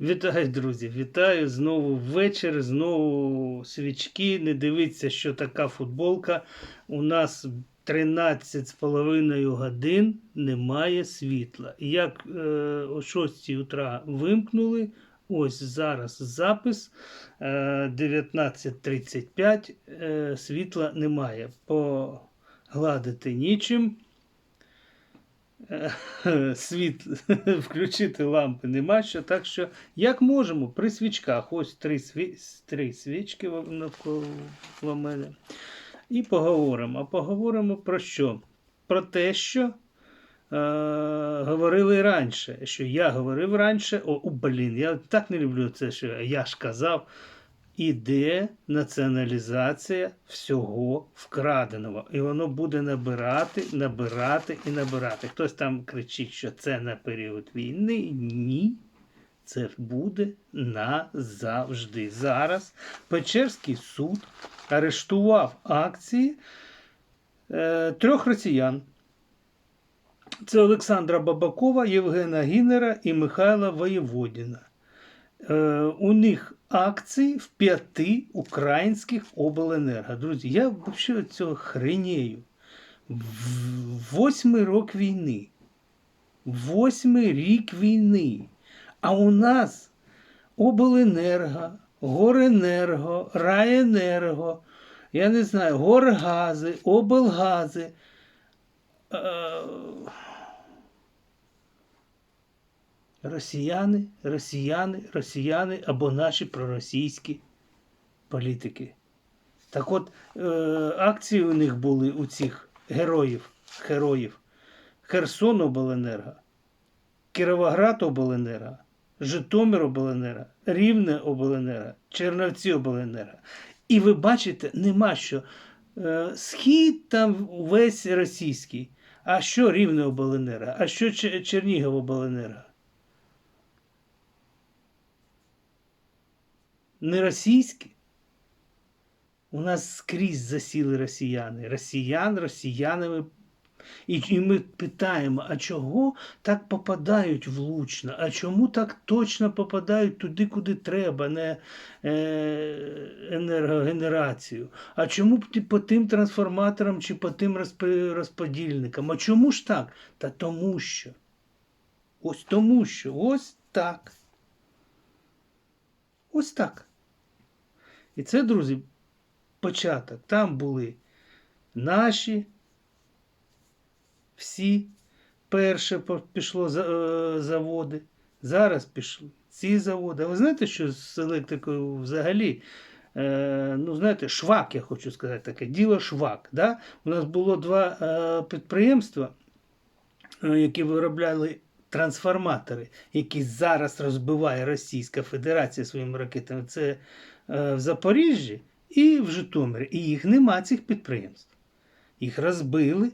Вітаю, друзі! Вітаю знову вечір, знову свічки. Не дивіться, що така футболка. У нас 13 з половиною годин немає світла. Як е, о 6 утра вимкнули, ось зараз запис е, 19.35, е, світла немає. Погладити нічим. Світ включити лампи нема що. Так що, як можемо, при свічках, ось три, сві... три свічки навколо мене. І поговоримо. А поговоримо про що? Про те, що е, говорили раніше. Що я говорив раніше, о, о, блін, я так не люблю це, що я ж казав. Іде націоналізація всього вкраденого. І воно буде набирати, набирати і набирати. Хтось там кричить, що це на період війни. Ні. Це буде назавжди. Зараз Печерський суд арештував акції е, трьох росіян. Це Олександра Бабакова, Євгена Гінера і Михайла Воєводіна. Е, у них акції в п'яти українських обленерго. Друзі, я взагалі цього хренею. Восьмий рок війни. Восьмий рік війни. А у нас обленерго, горенерго, райенерго, я не знаю, горгази, облгази. Е, Росіяни, росіяни, росіяни або наші проросійські політики. Так от, е, акції у них були у цих героїв, героїв. Херсон обленерго, Кіровоград обленерго, Житомир обленерго, Рівне обленерго, Чернівці обленерго. І ви бачите, нема що. Е, схід там весь російський. А що Рівне обленерго? А що Чер- Чернігів обленерго? Не російські. У нас скрізь засіли росіяни. Росіян росіянами. І, і ми питаємо, а чого так попадають влучно? А чому так точно попадають туди, куди треба, не е, енергогенерацію? А чому по тим трансформаторам чи по тим розподільникам? А чому ж так? Та тому що. Ось тому що. Ось так. Ось так. І це, друзі, початок. Там були наші всі перше пішло за- е, заводи. Зараз пішли ці заводи. А ви знаєте, що з електрикою взагалі? Е, ну, знаєте, швак, я хочу сказати таке, діло швак. Да? У нас було два е, підприємства, які виробляли трансформатори, які зараз розбиває Російська Федерація своїми ракетами. Це в Запоріжжі і в Житомирі. І їх нема цих підприємств. Їх розбили,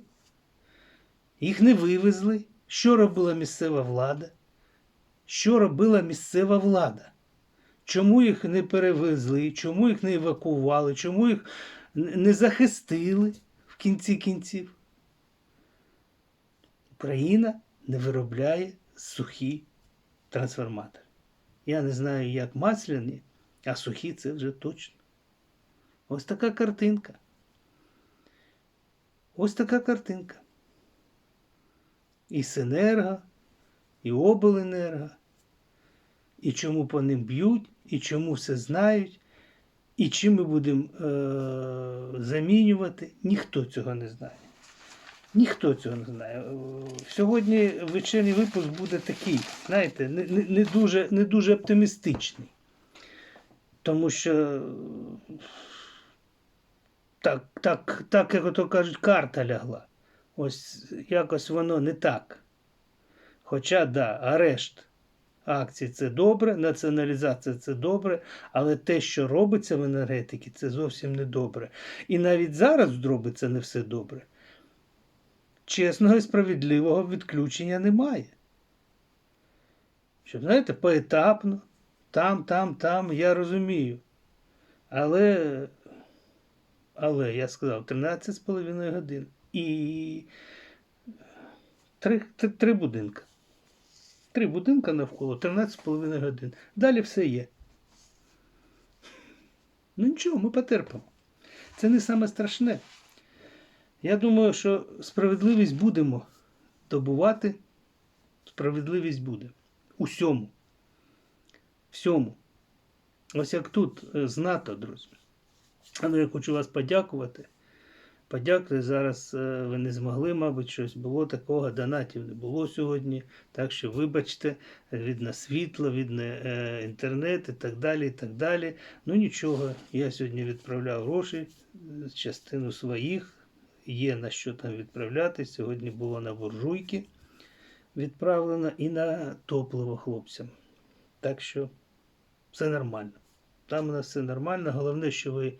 їх не вивезли. Що робила місцева влада? Що робила місцева влада? Чому їх не перевезли, чому їх не евакували, чому їх не захистили в кінці кінців? Україна не виробляє сухі трансформатори. Я не знаю, як масляні, а сухі це вже точно. Ось така картинка. Ось така картинка. І Синерго, і Обленерго, і чому по ним б'ють, і чому все знають, і чим ми будемо е- замінювати, ніхто цього не знає. Ніхто цього не знає. Е, Сьогодні вечірній випуск буде такий, знаєте, не, не, не, дуже, не дуже оптимістичний. Тому що так, так, так, як ото кажуть, карта лягла. Ось якось воно не так. Хоча, да, арешт акцій це добре, націоналізація це добре, але те, що робиться в енергетиці, це зовсім не добре. І навіть зараз робиться не все добре. Чесного і справедливого відключення немає. Що, знаєте, поетапно, там, там, там, я розумію. Але, але я сказав, 13,5 годин. І три, три, три будинки. Три будинка навколо, 13,5 годин. Далі все є. Ну нічого, ми потерпимо. Це не саме страшне. Я думаю, що справедливість будемо добувати. Справедливість буде. Усьому. Всьому. Ось як тут е, з НАТО, друзі. Але я хочу вас подякувати. Подякувати. Зараз е, ви не змогли, мабуть, щось було такого, донатів не було сьогодні. Так що, вибачте, видно світло, видно е, інтернет і так далі. і так далі. Ну нічого, я сьогодні відправляв гроші, е, частину своїх. Є на що там відправляти. Сьогодні було на буржуйки відправлено і на топливо хлопцям. Так що все нормально. Там у нас все нормально. Головне, що ви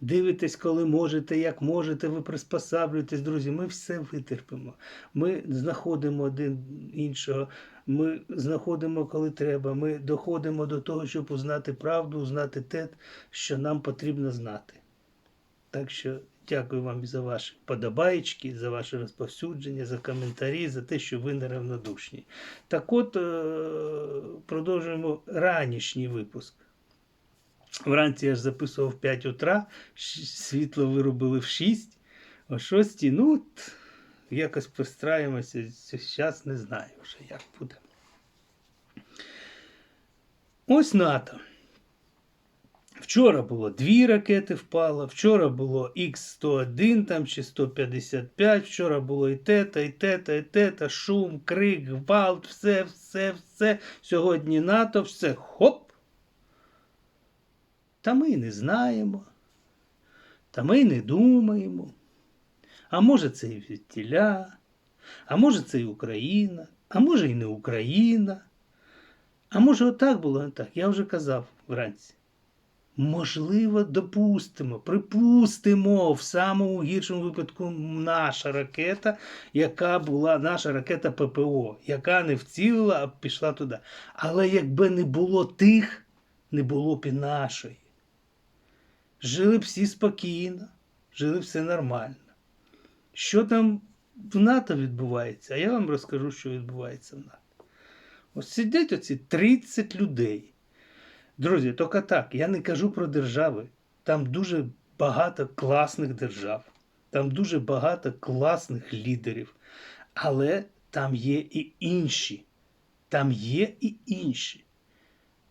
дивитесь, коли можете, як можете, ви приспосаблюєтесь, друзі. Ми все витерпимо. Ми знаходимо один іншого, ми знаходимо, коли треба. Ми доходимо до того, щоб узнати правду, узнати те, що нам потрібно знати. Так що дякую вам за ваші подобаєчки, за ваше розповсюдження, за коментарі, за те, що ви неравнодушні. Так от, е, продовжуємо ранішній випуск. Вранці я ж записував в 5 утра, світло вирубили в 6, о 6, ну, от, якось пристраємося, зараз не знаю вже, як буде. Ось НАТО. Вчора було дві ракети впало, вчора було Х-101 там чи 155, вчора було і тета, і тета, і тета, шум, крик, гвалт, все, все, все. Сьогодні НАТО, все хоп. Та ми не знаємо. Та ми не думаємо. А може це і відтіля, а може це і Україна, а може і не Україна. А може отак було не так. Я вже казав вранці. Можливо, допустимо, припустимо, в самому гіршому випадку наша ракета, яка була наша ракета ППО, яка не вцілила, а пішла туди. Але якби не було тих, не було б і нашої. Жили б всі спокійно, жили б все нормально. Що там в НАТО відбувається? А я вам розкажу, що відбувається в НАТО. Ось сидять оці 30 людей. Друзі, тільки так, я не кажу про держави. Там дуже багато класних держав, там дуже багато класних лідерів. Але там є і інші. Там є і інші.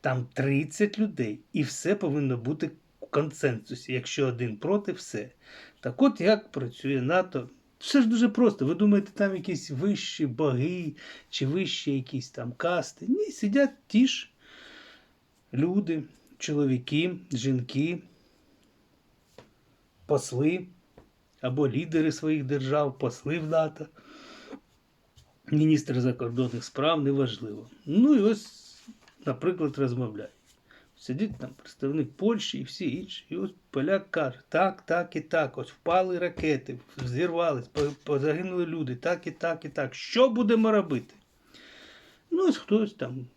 Там 30 людей, і все повинно бути в консенсусі. Якщо один проти, все. Так от як працює НАТО. Все ж дуже просто. Ви думаєте, там якісь вищі боги чи вищі якісь там касти? Ні, сидять ті ж люди, чоловіки, жінки, посли або лідери своїх держав, посли в НАТО, міністр закордонних справ, неважливо. Ну і ось, наприклад, розмовляють. Сидить там представник Польщі і всі інші. І ось поляк каже, так, так і так. Ось впали ракети, зірвались, по- позагинули люди, так і так і так. Що будемо робити? Ну, ось хтось там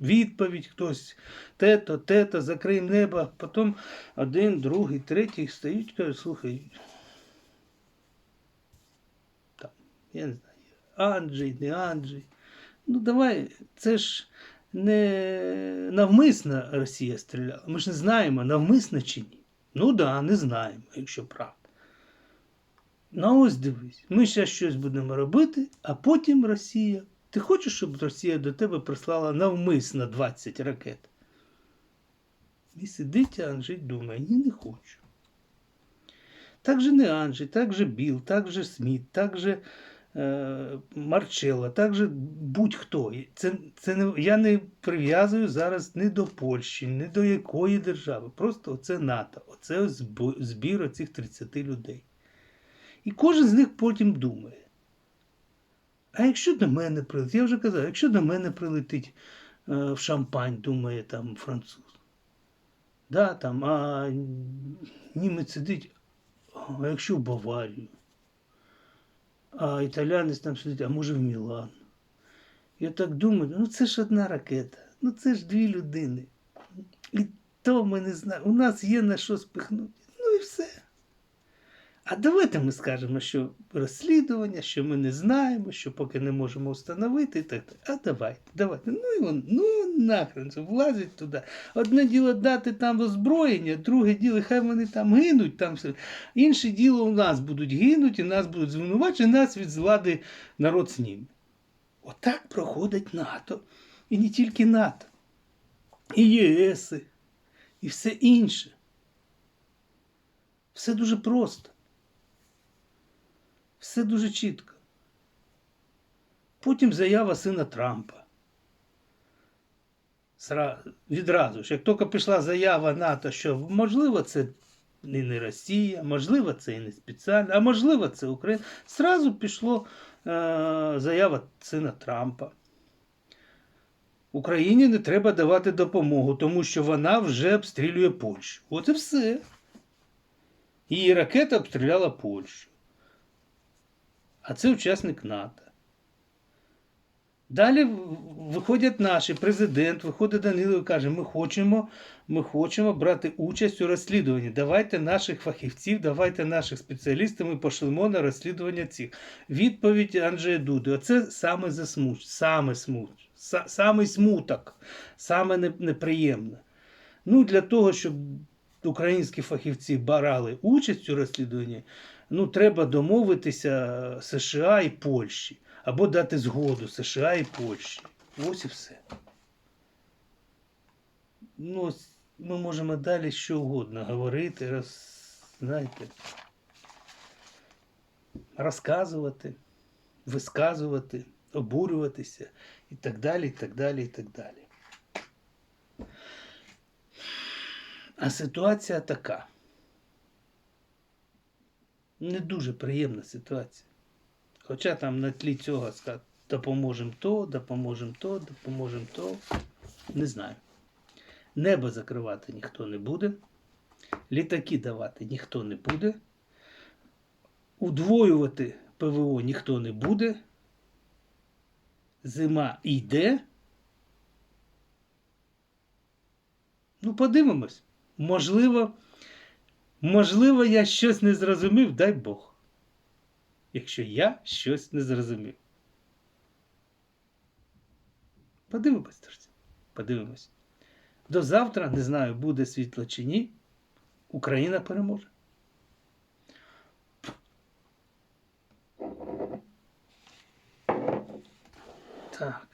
відповідь, хтось тето, тето, закриємо небо. Потім один, другий, третій стоїть, кажуть, слухай. Там, я не знаю, Анджей, не Анджей. Ну давай, це ж не навмисно Росія стріляла. Ми ж не знаємо, навмисно чи ні. Ну да, не знаємо, якщо правда. Ну ось дивись, ми зараз щось будемо робити, а потім Росія. Ти хочеш, щоб Росія до тебе прислала навмисно 20 ракет? І сидить Анджей думає, ні, не хочу. Так же не Анджей, так же Біл, так же Сміт, так же е, Марчелло, так же будь-хто. Це, це не, я не прив'язую зараз ні до Польщі, ні до якої держави. Просто оце НАТО, оце збір оцих 30 людей. І кожен з них потім думає. А якщо до мене прилетить, я вже казав, якщо до мене прилетить е, в шампань, думає там француз. Да, там, а німець сидить, а якщо в Баварію, а італянець там сидить, а може в Мілан. Я так думаю, ну це ж одна ракета, ну це ж дві людини. І то ми не знаємо. У нас є на що спихнути. Ну і все. А давайте ми скажемо, що розслідування, що ми не знаємо, що поки не можемо встановити так. А давайте, давайте. Ну і он, ну нахрен влазить туди. Одне діло дати там озброєння, друге діло, хай вони там гинуть, там все. Інше діло у нас будуть гинуть, і нас будуть звинувачувати, нас від влади народ зніме. Отак проходить НАТО. І не тільки НАТО, і ЄС, і все інше. Все дуже просто. Все дуже чітко. Потім заява сина Трампа. Відразу ж, як тільки пішла заява НАТО, що можливо це і не Росія, можливо, це і не спеціально, а можливо, це Україна. Зразу пішло е, заява сина Трампа. Україні не треба давати допомогу, тому що вона вже обстрілює Польщу. От і все. Її ракета обстріляла Польщу. А це учасник НАТО. Далі виходять наші, президент, виходить Данило і каже, ми хочемо, ми хочемо брати участь у розслідуванні. Давайте наших фахівців, давайте наших спеціалістів, ми пошлемо на розслідування цих. Відповідь Анджея Дуди. Оце саме засмуч, саме смуч, са- самий смуток, саме неприємне. Ну, для того, щоб українські фахівці брали участь у розслідуванні, ну, треба домовитися США і Польщі. Або дати згоду США і Польщі. Ось і все. Ну, ми можемо далі що угодно говорити, роз, знаєте, розказувати, висказувати, обурюватися і так далі, і так далі, і так далі. А ситуація така. Не дуже приємна ситуація. Хоча там на тлі цього сказати, допоможемо то, допоможемо то, допоможемо то. Не знаю. Небо закривати ніхто не буде. Літаки давати ніхто не буде. Удвоювати ПВО ніхто не буде. Зима йде. Ну, подивимось. Можливо, можливо, я щось не зрозумів, дай Бог. Якщо я щось не зрозумів. Подивимось, друзі. Подивимось. До завтра, не знаю, буде світло чи ні. Україна переможе. Так.